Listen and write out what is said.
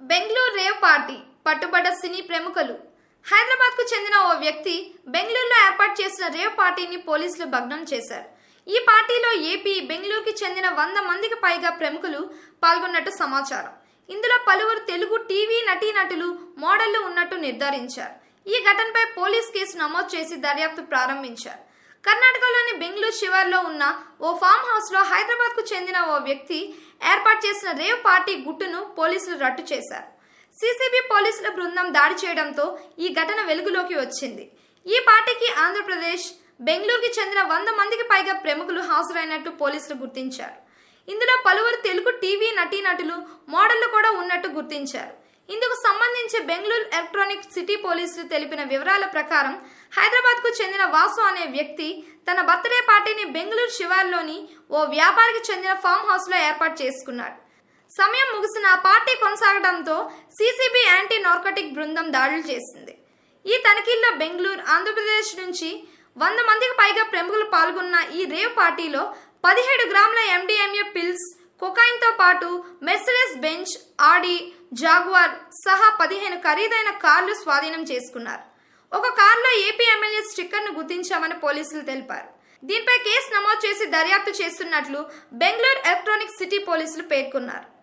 Bengaluru rave party పట్టుబడ్డ సినీ ప్రముఖులు. హైదరాబాద్కు చెందిన ఓ వ్యక్తి బెంగళూరులో ఏర్పాటు చేసిన రేవ్ పార్టీని పోలీసులు భగ్నం చేశారు. ఈ పార్టీలో ఏపీ బెంగళూరుకి చెందిన వంద మందికి పైగా ప్రముఖులు పాల్గొన్నట్టు సమాచారం. ఇందులో పలువురు తెలుగు టీవీ నటీనటులు మోడళ్ళు ఉన్నట్టు నిర్ధారించారు. ఈ ఘటనపై పోలీస్ కేసు నమోదు చేసి దర్యాప్తు ప్రారంభించారు. కర్ణాటకలోని బెంగళూరు శివార్లో ఉన్న ఓ ఫామ్ హౌస్లో హైదరాబాద్కు చెందిన ఓ వ్యక్తి ఏర్పాటు చేసిన రేవ్ పార్టీ గుట్టును పోలీసులు రట్టు చేశారు. సీసీబీ పోలీసుల బృందం దాడి చేయడంతో ఈ ఘటన వెలుగులోకి వచ్చింది. ఈ పార్టీకి ఆంధ్రప్రదేశ్ బెంగళూరుకి చెందిన వంద మందికి పైగా ప్రముఖులు హాజరైనట్టు పోలీసులు గుర్తించారు. ఇందులో పలువురు తెలుగు టీవీ నటీనటులు మోడళ్ళు కూడా ఉన్నట్టు గుర్తించారు. ఇందుకు సంబంధించి బెంగళూరు ఎలక్ట్రానిక్ సిటీ పోలీసులు తెలిపిన వివరాల ప్రకారం హైదరాబాద్కు చెందిన వాసు అనే వ్యక్తి తన బర్త్డే పార్టీని బెంగళూరు శివార్లోని ఓ వ్యాపారికి చెందిన ఫామ్ హౌస్లో ఏర్పాటు చేసుకున్నాడు. సమయం ముగిసిన పార్టీ కొనసాగడంతో సీసీబీ యాంటీ నార్కటిక్ బృందం దాడులు చేసింది. ఈ తనిఖీల్లో బెంగళూరు ఆంధ్రప్రదేశ్ నుంచి వంద మందికి పైగా ప్రముఖులు పాల్గొన్న ఈ రేవ్ పార్టీలో పదిహేడు గ్రాముల ఎండిఎంఏ పిల్స్ కొకాయిన్తో పాటు మెర్సిడెస్ బెంచ్ ఆడి జాగ్వార్ సహా పదిహేను ఖరీదైన కార్లు స్వాధీనం చేసుకున్నారు. ఒక కారులో ఏపీ ఎమ్మెల్యే స్టిక్కర్ను గుర్తించామని పోలీసులు తెలిపారు. దీనిపై కేసు నమోదు చేసి దర్యాప్తు చేస్తున్నట్లు బెంగళూరు ఎలక్ట్రానిక్ సిటీ పోలీసులు పేర్కొన్నారు.